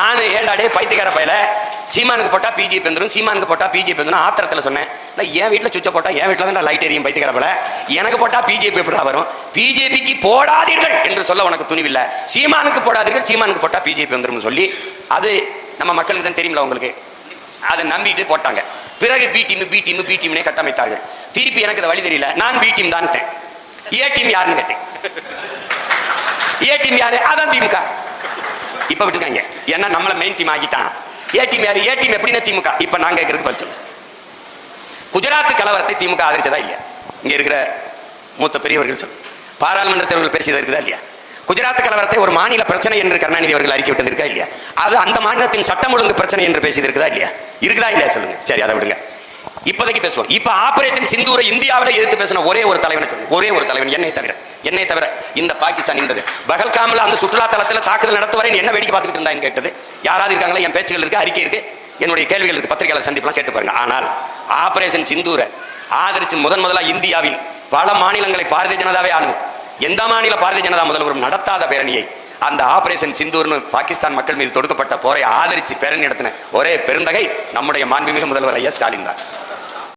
நான் ஏண்டாடே பைத்தியக்கார பயில. சீமானுக்கு போட்டா பிஜி வந்துடும் சீமானுக்கு போட்டா பிஜி வந்துடும் ஆத்திரத்தில் சொன்னேன். நான் என் வீட்டில் சுவிட்சை போட்டா என் வீட்டில் தான் லைட் எரியும் பைத்தியக்கார எனக்கு போட்டா பிஜேபி எப்படா வரும். பிஜேபிக்கு போடாதீர்கள் என்று சொல்ல உனக்கு துணிவில்லை. சீமானுக்கு போடாதீர்கள் சீமானுக்கு போட்டா பிஜேபி வந்துடும் சொல்லி அது நம்ம மக்களுக்கு தான் தெரியுமில்ல உங்களுக்கு. அதை நம்பிட்டு போட்டாங்க. பிறகு B team B team B டீம்னே கட்டமைத்தார்கள். திருப்பி எனக்கு இந்த வழி தெரியல. நான் பி டீம் தான் ஏ டீம் யாருன்னு கேட்டேன். ஏ டீம் யாரு? அதான் திமுக. இப்ப விட்டுருக்காங்க ஏன்னா நம்மள மெயின் டீம் ஆகிட்டான் ஏ டீம் யாரு? ஏ டீம் எப்படின்னா திமுக. இப்ப நாங்க இருக்கிறது பதில் சொல்லு. குஜராத் கலவரத்தை திமுக ஆதரிச்சதா இல்லையா? இங்க இருக்கிற மூத்த பெரியவர்கள் சொல்லு. பாராளுமன்ற தேர்தல் பேசியது இருக்குதா இல்லையா? குஜராத் கலவரத்தை ஒரு மாநில பிரச்சனை என்று கருணாநிதி அவர்கள் அறிக்கை விட்டது இருக்கா இல்லையா? அது அந்த மாநிலத்தின் சட்டம் ஒழுங்கு பிரச்சனை என்று பேசியது இருக்குதா இல்லையா? இருக்குதா இல்லையா? சொல்லுங்க. சரி அதை விடுங்க. இப்போதைக்கு பேசுவோம். இப்ப ஆபரேஷன் சிந்தூரை இந்தியாவில் எதிர்த்து பேசின ஒரே ஒரு தலைவன் ஒரே ஒரு தலைவன் என்னை தவிர என்னை தவிர இந்த பாகிஸ்தான் என்பது. பகல்காமில் அந்த சுற்றுலா தளத்தில் தாக்குதல் நடத்துவரை என்ன வேடிக்கை பார்த்துக்கிட்டு இருந்தான்னு கேட்டது. யாராவது இருக்காங்களா? என் பேச்சுகள் இருக்கு அறிக்கை இருக்கு. என்னுடைய கேள்விகள் இருக்கு. பத்திரிகையாளர் சந்திப்பெல்லாம் கேட்டு பாருங்க. ஆனால் ஆபரேஷன் சிந்தூரை ஆதரிச்சு முதன் முதலா இந்தியாவில் பல மாநிலங்களை பாரதிய ஜனதாவே ஆனது எந்த மாநில பாரதிய ஜனதா முதல்வரும் நடத்தாத பேரணியை அந்த ஆபரேஷன் சிந்தூர்னு பாகிஸ்தான் மக்கள் மீது தொடுக்கப்பட்ட போரை ஆதரித்து பேரணி நடத்தின ஒரே பெருந்தகை நம்முடைய மாண்புமிகு முதல்வர் ஐயா ஸ்டாலின் தான்.